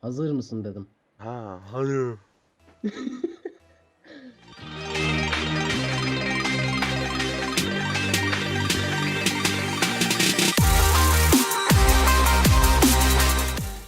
Hazır mısın dedim. Ha, hayır.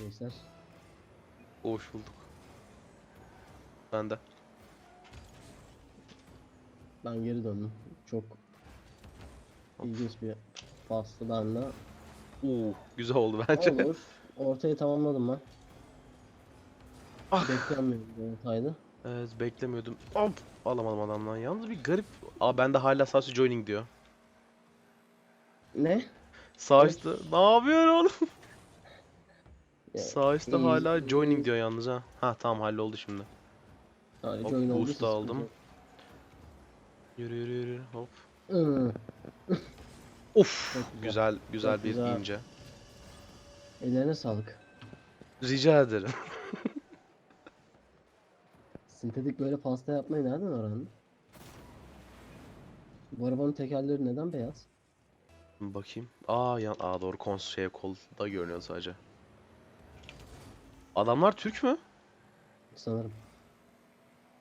Gençler. Hoş bulduk. Ben de. Ben geri döndüm. Çok ilginç bir fastadanla. Oo, güzel oldu bence. Olur. Ortayı tamamladım ben. Ah. Beklenmedim ortaydı. Evet, beklemiyordum. Hop, alamadım adamdan. Yalnız bir garip. Aa bende hala sadece joining diyor. Ne? Sağ üstte. Ne yapıyorsun oğlum? Ya, Sağ üstte iyi, hala iyi. joining diyor yalnız ha. Ha tamam halloldu şimdi. Sadece Hop, oyun boost da aldım. Yürü yürü yürü. Hop. Of, güzel. güzel güzel bir güzel. ince. Ellerine sağlık. Rica ederim. Sintetik böyle pasta yapmayı nereden öğrendin? Bu arabanın tekerleri neden beyaz? Bakayım. Aa ya aa doğru kons şey kolda görünüyor sadece. Adamlar Türk mü? Sanırım.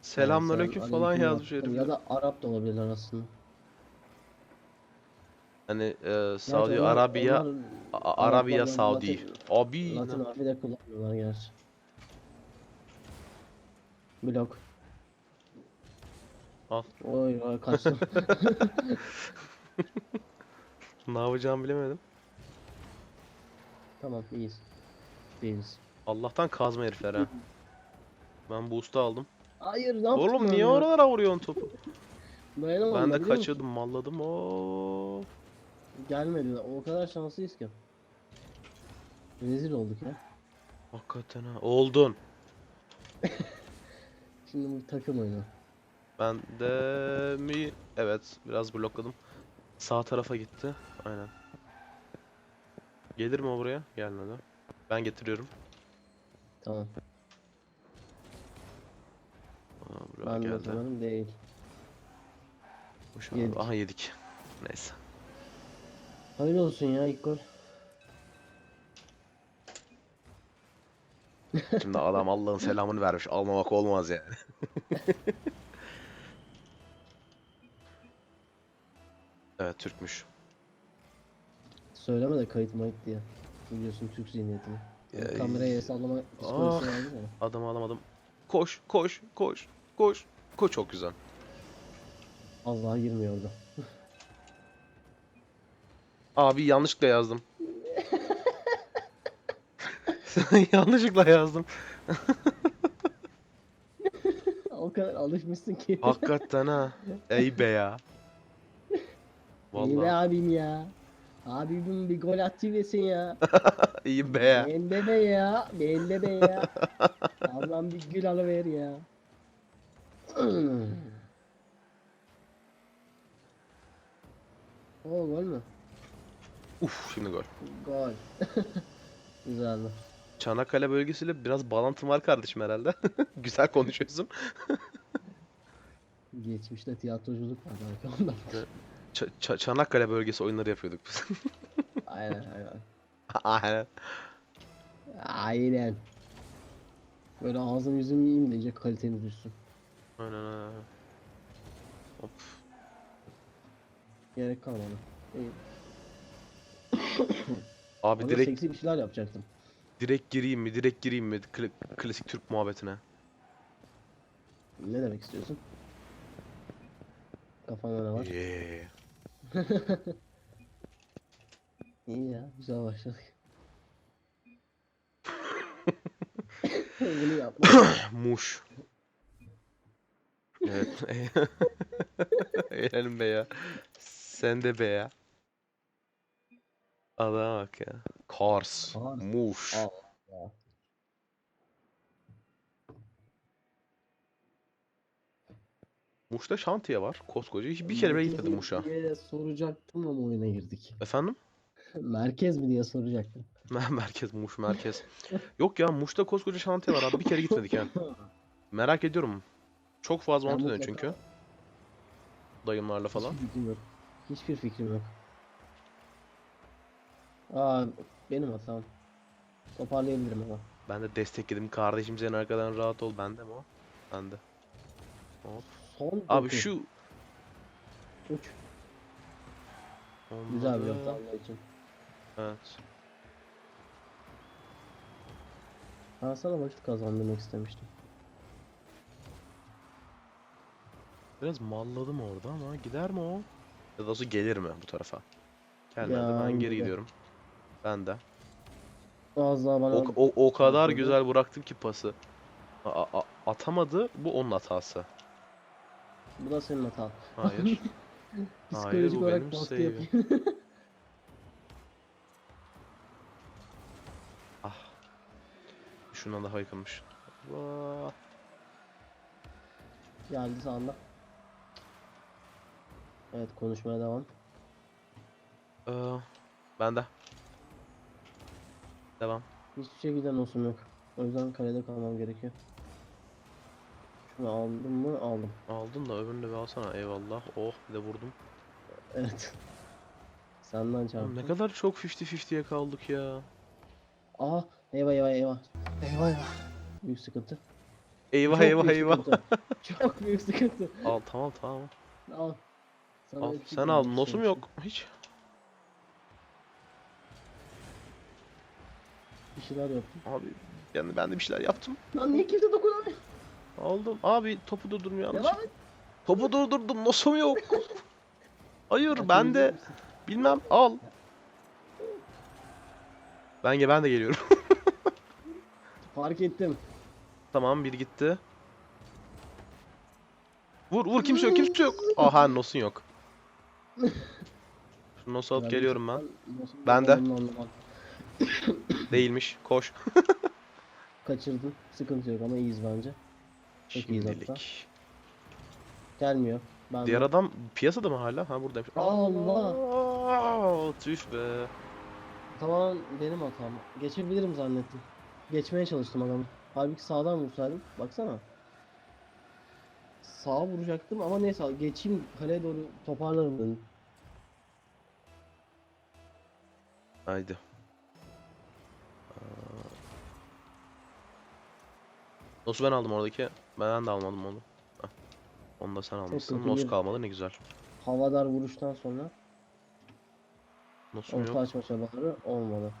Selamünaleyküm sen falan yazmış herifler. Ya da Arap da olabilirler aslında. Hani e, Saudi Arabiya, Arabiya Saudi. Abi. Latin harfi de kullanmıyorlar gerçi. Blok. Al. Oy oy kaçtım. Ne yapacağımı bilemedim. tamam iyiyiz. Değiliz. Allah'tan kazma herifler ha. Ben boost'u aldım. Hayır ne yaptın Oğlum niye oralara vuruyorsun topu? Dayanamadım Ben de kaçıyordum, malladım. Oo. Gelmedi. O kadar şanslıyız ki. Rezil olduk ya. Hakikaten ha. Oldun. Şimdi bu takım oyunu. Ben de mi? Evet, biraz blokladım. Sağ tarafa gitti. Aynen. Gelir mi o buraya? Gelmedi. Ben getiriyorum. Tamam. Aa, buraya Ben de geldi. sanırım değil. Boş ver abi. Yedik. Aha yedik. Neyse. Hayırlı olsun ya ilk gol. Şimdi adam Allah'ın selamını vermiş. Almamak olmaz yani. evet Türkmüş. Söyleme de kayıt mayıt diye. Biliyorsun Türk zihniyetini. Ya, kameraya sallama psikolojisi ah. vardı ya. Adamı alamadım. Koş, koş, koş, koş. Koş çok güzel. Allah girmiyordu. Abi yanlışlıkla yazdım. yanlışlıkla yazdım. o kadar alışmışsın ki. Hakikaten ha. Ey be ya. İyi be Vallahi abim ya. Abim bir gol atıversin ya. iyi be ya. Bende be ya. Bende be ya. Ablam bir gül alıver ya. Oo gol mü? Uf şimdi gol. Gol. Güzeldi. Çanakkale bölgesiyle biraz bağlantım var kardeşim herhalde. Güzel konuşuyorsun. Geçmişte tiyatroculuk var belki ondan. Ç- Ç- Çanakkale bölgesi oyunları yapıyorduk biz. Aynen aynen. Aynen. Aynen. Böyle ağzım yüzüm yiyeyim de iyice kalitemiz düşsün. Aynen aynen. Hop. Gerek kalmadı. İyi. Abi Ama direkt seksi bir şeyler yapacaktım. Direkt gireyim mi? Direkt gireyim mi? Kla- klasik Türk muhabbetine. Ne demek istiyorsun? Kafanda ne var? Yeah. İyi ya, güzel başladık. Bunu yapma. Muş. Evet. Eğlenelim be ya. Sen de be ya. Adama bak ya. Kars. Kars. Muş. Al ya. Muş'ta şantiye var. Koskoca. Hiç bir kere bile gitmedim Muş'a. diye soracaktım ama oyuna girdik. Efendim? Merkez mi diye soracaktım. Merkez, Muş merkez. Yok ya Muş'ta koskoca şantiye var abi. Bir kere gitmedik yani. Merak ediyorum. Çok fazla mutlaka- çünkü. Dayımlarla falan. Hiçbir fikrim yok. Hiçbir fikrim yok. Aa benim hatam. Toparlayabilirim ama. Ben de destekledim kardeşim sen arkadan rahat ol. Bende mi o? Bende. Hop. Son Abi dokuz. şu Uç. Güzel bir Onları- yaptı Allah için. Evet. Ben sana vakit kazandırmak istemiştim. Biraz malladım orada ama gider mi o? Ya da olsa gelir mi bu tarafa? Gelmedi. Ya, ben geri gider. gidiyorum. Ben de. Az daha bana O, o, o kadar Atladı. güzel bıraktım ki pası. A- a- atamadı. Bu onun hatası. bu da senin hatan. Hayır. Psikolojik bu benim save'im. ah. Şundan daha yakınmış. Vaa. Geldi sağında. Evet konuşmaya devam. Ee, ben de. Devam. Hiçbir şekilde nosum yok. O yüzden kalede kalmam gerekiyor. Şunu aldım mı? Aldım. Aldın da öbürünü de bir alsana. Eyvallah. Oh bir de vurdum. Evet. Senden çarptım. ne kadar çok 50-50'ye kaldık ya. Aa eyvah eyvah eyvah. Eyvah eyvah. Büyük sıkıntı. Eyvah Çok eyvah eyvah. sıkıntı. Çok büyük sıkıntı. Al tamam tamam. Al. Sana Al. eksik Sen al. Nosum sonuçta. yok. Hiç. Bir şeyler yaptım. Abi yani ben de bir şeyler yaptım. Lan niye kimse dokunamıyor? Aldım. Abi topu durdurmuyor yanlış. Devam et. Topu durdurdum. Nosum yok. Hayır ben de bilmem al. Ben ben de geliyorum. Fark ettim. tamam bir gitti. Vur vur kimse yok kimse yok. Aha nosun yok. Şu nosu alıp geliyorum ben. Ben de. Değilmiş. Koş. Kaçırdın. Sıkıntı yok ama iyiyiz bence. Çok hatta. Şimdilik. Gelmiyor. Ben Diğer de- adam piyasada mı hala? Ha buradaymış. Allah! Allah! Tüh be. Tamamen benim hatam. Geçebilirim zannettim. Geçmeye çalıştım adamı. Halbuki sağdan vursaydım. Baksana. Sağa vuracaktım ama neyse geçeyim kaleye doğru toparlarım dedim. Haydi. Nosu ben aldım oradaki. Ben de almadım onu. Heh. Onu da sen almışsın. Nos bir- kalmadı ne güzel. Havadar vuruştan sonra Nosum orta yok. açma çabaları olmadı.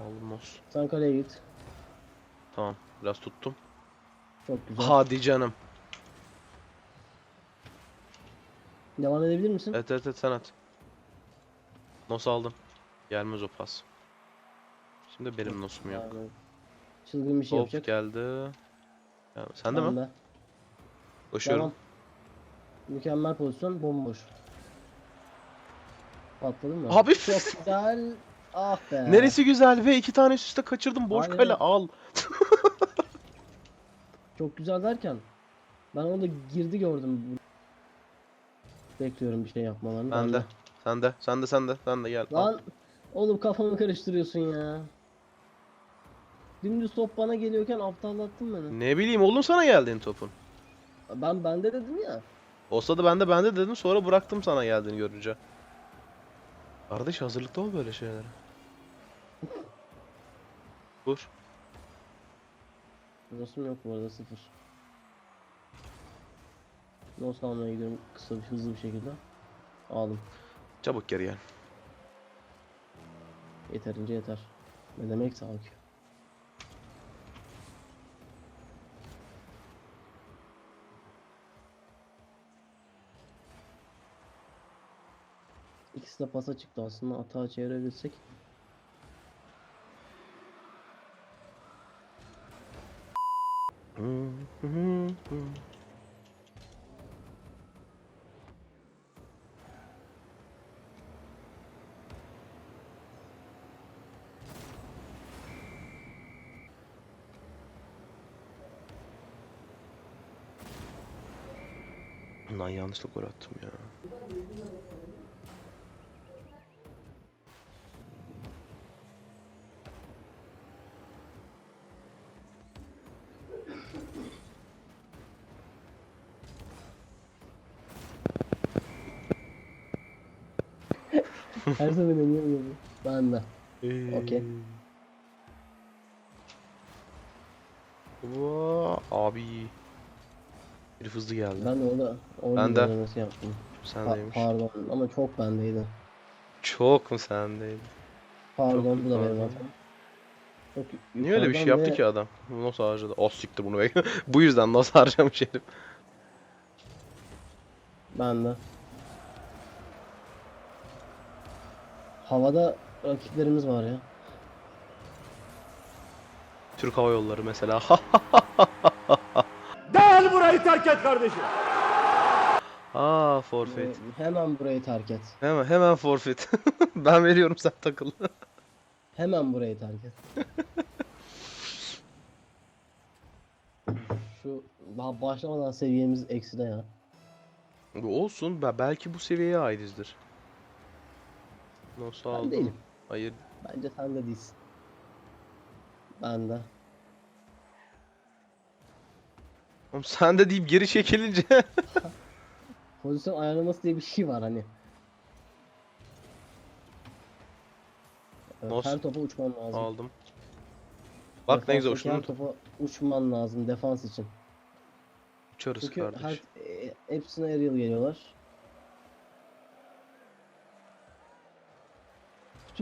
Aldım nos. Sen kaleye git. Tamam. Biraz tuttum. Çok güzel. Hadi canım. Devam edebilir misin? Evet evet evet sen at. Nos aldım. Gelmez o pas. Şimdi benim nosum yok. Yani Çılgın bir şey Hop yapacak. geldi. Ya, sen de Ben mi? de. Koşuyorum. Devam. Mükemmel pozisyon bomboş. Patladın mı? Abi! Çok güzel. Ah be. Neresi güzel ve iki tane üst üste kaçırdım. Boş Aynen. kale al. Çok güzel derken ben orada girdi gördüm. Bekliyorum bir şey yapmalarını. Ben de. Sen de. Sen de sen de. Sen de gel. Al. Lan oğlum kafamı karıştırıyorsun ya. Dümdüz top bana geliyorken aptallattın beni. Ne bileyim oğlum sana geldiğin topun. Ben bende dedim ya. Olsa da ben de bende dedim sonra bıraktım sana geldiğini görünce. Kardeş hazırlıklı ol böyle şeylere. Vur. Nosum yok bu arada sıfır. Nos almaya gidiyorum kısa bir hızlı bir şekilde. Aldım. Çabuk geri gel. Yeterince yeter. Ne demek sağ İkisi de pasa çıktı aslında atağa çevirebilsek. Lan yanlışlıkla gol attım ya. Her sefer deniyor gibi. Ben de. Ee... Okey. Vaa abi. Bir hızlı geldi. Ben de orada orada ben de. denemesi yaptım. Sendeymiş. Pa pardon ama çok bendeydi. Çok mu sendeydi? Pardon çok bu da benim hatam. Niye öyle bir şey yaptı ve... ki adam? Nos harcadı. Oh siktir bunu bekle. bu yüzden nos harcamış herif. Ben de. Havada rakiplerimiz var ya. Türk Hava Yolları mesela. Derhal burayı terk et kardeşim. Aa forfeit. Hemen burayı terk et. Hemen hemen forfeit. ben veriyorum sen takıl. Hemen burayı terk et. Şu daha başlamadan seviyemiz ekside ya. Olsun. be- Belki bu seviyeye aitizdir. Nasıl Ben aldım? değilim. Hayır. Bence sen de değilsin. Ben de. Oğlum sen de deyip geri çekilince. Pozisyon ayarlaması diye bir şey var hani. Evet, Nasıl? Her topa uçman lazım. Aldım. Bak ne güzel Defanstaki uçtum. Her topa uçman lazım defans için. Uçarız Çünkü kardeş. her, e, hepsine aerial geliyorlar.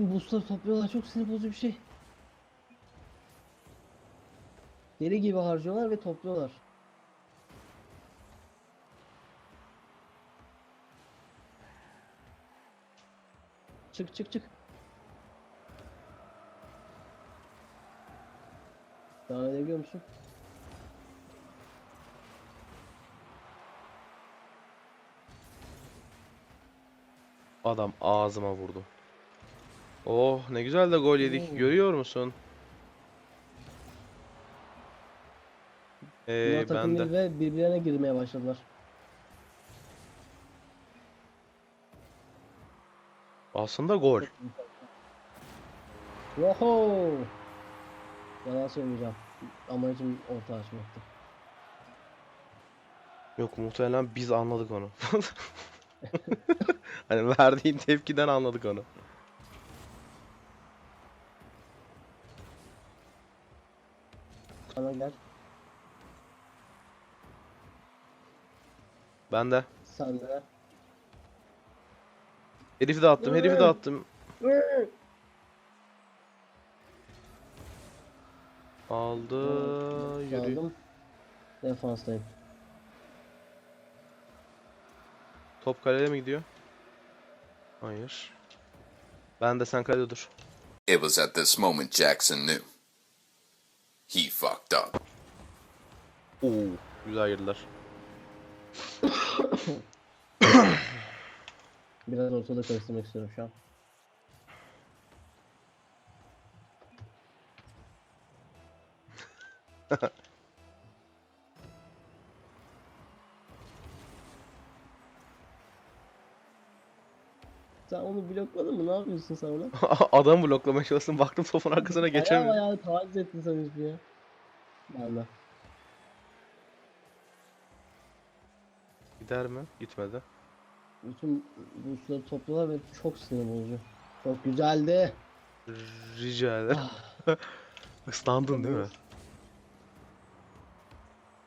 Bütün boostları topluyorlar. Çok sinir bozucu bir şey. Deli gibi harcıyorlar ve topluyorlar. Çık çık çık. Devam edebiliyor musun? Adam ağzıma vurdu. Oh ne güzel de gol yedik. Oo. Görüyor musun? Bunlar Ee, takım ben de. ve birbirlerine girmeye başladılar. Aslında gol. Yoho! Yalan söylemeyeceğim. Amacım orta açmaktı. Yok muhtemelen biz anladık onu. Hani verdiğin tepkiden anladık onu. Sana gel. Ben de. Sen de. Herifi de attım, herifi de attım. Aldı, yürü. Aldım. Defanstayım. Top kaleye mi gidiyor? Hayır. Ben de sen kalede dur. It was at this moment Jackson knew. He fucked up. Oo, güzel girdiler. Biraz ortada karıştırmak istiyorum şu an. Sen onu blokladın mı? Ne yapıyorsun sen ona? Adam bloklamaya çalıştım. Baktım topun arkasına Bayağı geçemiyor. bayağı taciz ettin sen herifi ya. De. Gider mi? Gitmedi. Bütün boostları topladılar ve çok sinir bozucu. Çok güzeldi. Rica ederim. Islandın değil mi?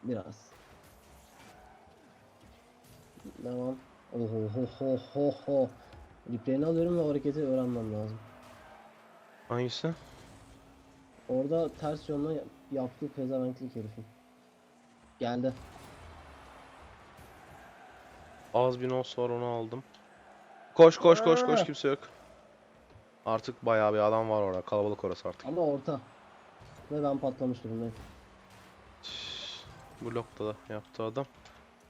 Biraz. Devam. Oho ho ho ho ho. Replay'ini alıyorum ve o hareketi öğrenmem lazım. Hangisi? Orada ters yönle yap- yaptığı pezevenklik herifin. Geldi. Az bir nos var onu aldım. Koş koş koş koş kimse yok. Artık bayağı bir adam var orada. Kalabalık orası artık. Ama orta. Ve ben patlamış durumdayım. Blokta da yaptı adam.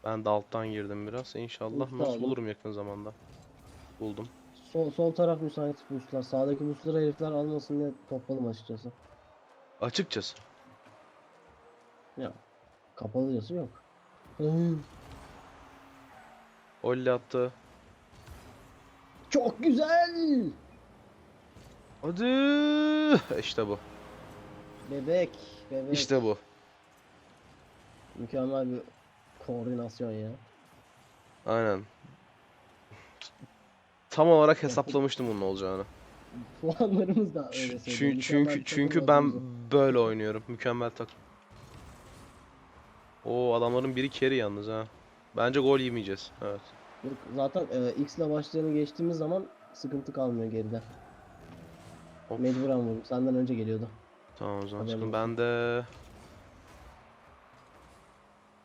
Ben de alttan girdim biraz. İnşallah Usta nos aldım. bulurum yakın zamanda. Buldum. Sol, sol taraf müsait boostlar. Sağdaki boostları herifler almasın diye topladım açıkçası. Açıkçası. Ya. Kapalıcası yok. Hı, Olli attı. Çok güzel. Hadi. İşte bu. Bebek. Bebek. İşte bu. Mükemmel bir koordinasyon ya. Aynen. Tam olarak hesaplamıştım bunun olacağını. Puanlarımız da öyle Çünkü söyleyeyim. çünkü çünkü ben böyle oynuyorum. Mükemmel takım. O adamların biri carry yalnız ha. Bence gol yemeyeceğiz. Evet. Yok, zaten e, X ile başlayanı geçtiğimiz zaman sıkıntı kalmıyor geride. Hop. Mecburen vurdum. Senden önce geliyordu. Tamam o zaman Haberin çıkın. olsun. Ben de...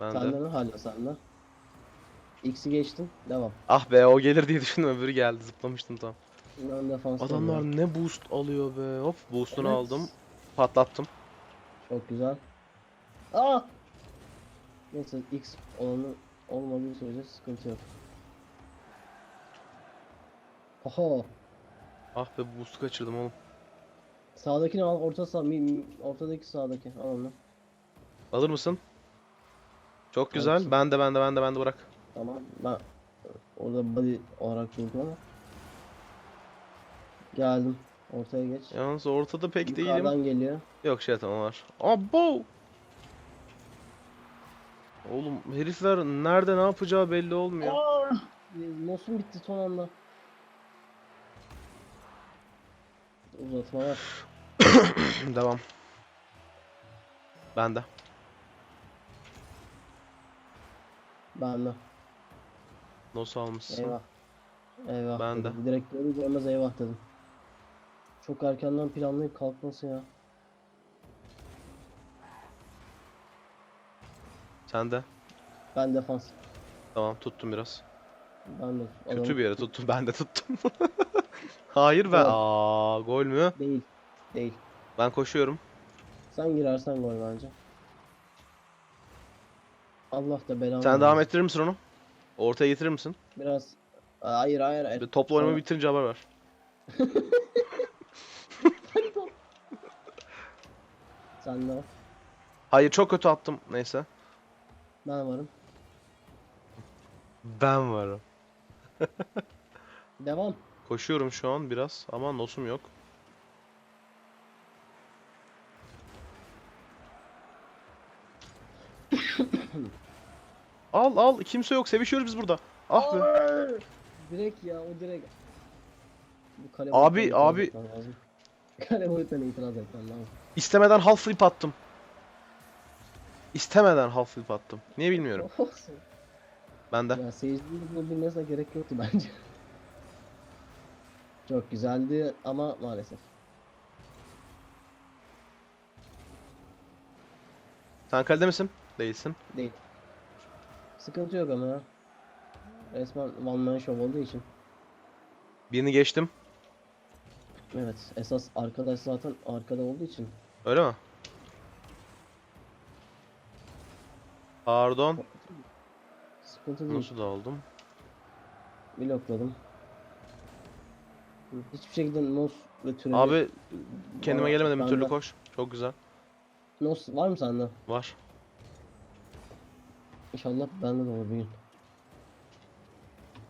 Ben de... Senden hala senden. X'i geçtim. Devam. Ah be o gelir diye düşündüm öbürü geldi zıplamıştım tam. Ben defans Adamlar ne boost alıyor be. Hop boost'unu Evet. aldım. Patlattım. Çok güzel. Aa! Neyse X olanı olmadığı sürece sıkıntı yok. Oho! Ah be boost'u kaçırdım oğlum. Sağdakini al, orta sağ, mi, mi- ortadaki sağdaki al onu. Alır mısın? Çok güzel. Ben de ben de ben de ben de bırak. Tamam. Ben orada body olarak ama. Geldim. Ortaya geç. Yalnız ortada pek değilim. Yukarıdan geliyor. Yok şey tamam var. Abo! Oğlum herifler nerede ne yapacağı belli olmuyor. Aa! Bitti son anda. Uzatmalar. Devam. Ben de. De. Nasıl almışsın? Eyvah. Eyvah Ben de. dedim. Direkt görür görmez eyvah dedim. Çok erkenden planlayıp kalkması ya. Sen de. Ben defans. Tamam tuttum biraz. Ben de. Kötü adamı- bir yere tuttum. Ben de tuttum. Hayır be. Gol. Aa, gol mü? Değil. Değil. Ben koşuyorum. Sen girersen gol bence. Allah da belanı Sen devam ettirir misin onu? Ortaya getirir misin? Biraz. Hayır hayır hayır. Bir topla oynamayı bitirince haber ver. Sen de var. Hayır çok kötü attım. Neyse. Ben varım. Ben varım. Devam. Koşuyorum şu an biraz ama nosum yok. al al kimse yok sevişiyoruz biz burada. Ah be. Direkt ya o direkt. Bu kale Abi, itiraz abi. etmem lazım. Kale boyutlarına itiraz etmem lazım. İstemeden half flip attım. İstemeden half flip attım. Niye bilmiyorum. Olsun. Ben de. Ya seyircinin bunu bilmesine gerek yoktu bence. Çok güzeldi ama maalesef. Sen kalede misin? Değilsin. Değil. Sıkıntı yok ama. Resmen one man show olduğu için. Birini geçtim. Evet esas arkadaş zaten arkada olduğu için. Öyle mi? Pardon. Sıkıntı değil. Nasıl da aldım? Blokladım. Hiçbir şekilde nos ve türevi... Abi kendime gelemedim bir türlü koş. Çok güzel. Nos var mı sende? Var. İnşallah bende de olur bir gün.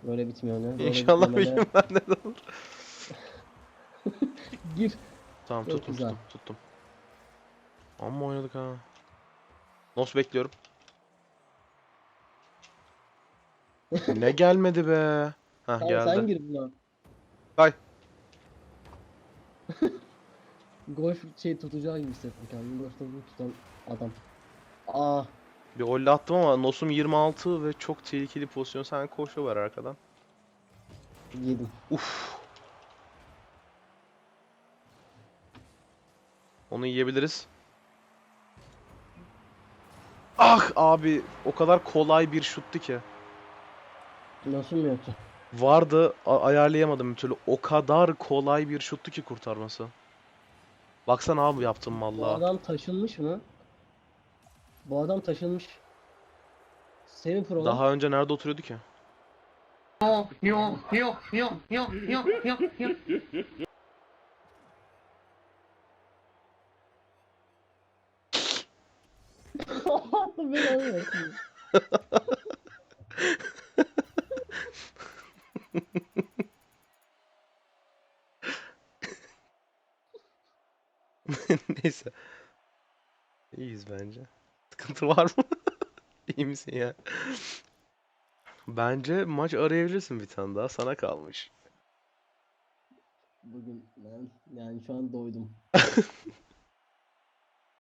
Böyle bitmiyor ne? Böyle İnşallah bir bitmemede- gün bende de olur. Gir. Tamam Çok tuttum güzel. tuttum tuttum. Amma oynadık ha. Nos bekliyorum. ne gelmedi be. Heh Tamam geldi. sen gir buna. Kay. Golf şey tutacağı gibi hissettim kendimi. Golf topu tutan adam. Aa, Bir olle attım ama Nos'um 26 ve çok tehlikeli pozisyon. Sen koşu var arkadan. yedim. Uf. Onu yiyebiliriz. Ah abi o kadar kolay bir şuttu ki. Nasıl mı yoksa? Vardı ayarlayamadım bir türlü. O kadar kolay bir şuttu ki kurtarması. Baksana abi yaptım Bu vallahi. adam taşınmış mı? Bu adam taşınmış. Semi pro lan. Daha önce nerede oturuyordu ki? Belanı versin. Neyse. İyiyiz bence. Sıkıntı var mı? İyi misin ya? Bence maç arayabilirsin bir tane daha. Sana kalmış. Bugün ben yani şu an doydum.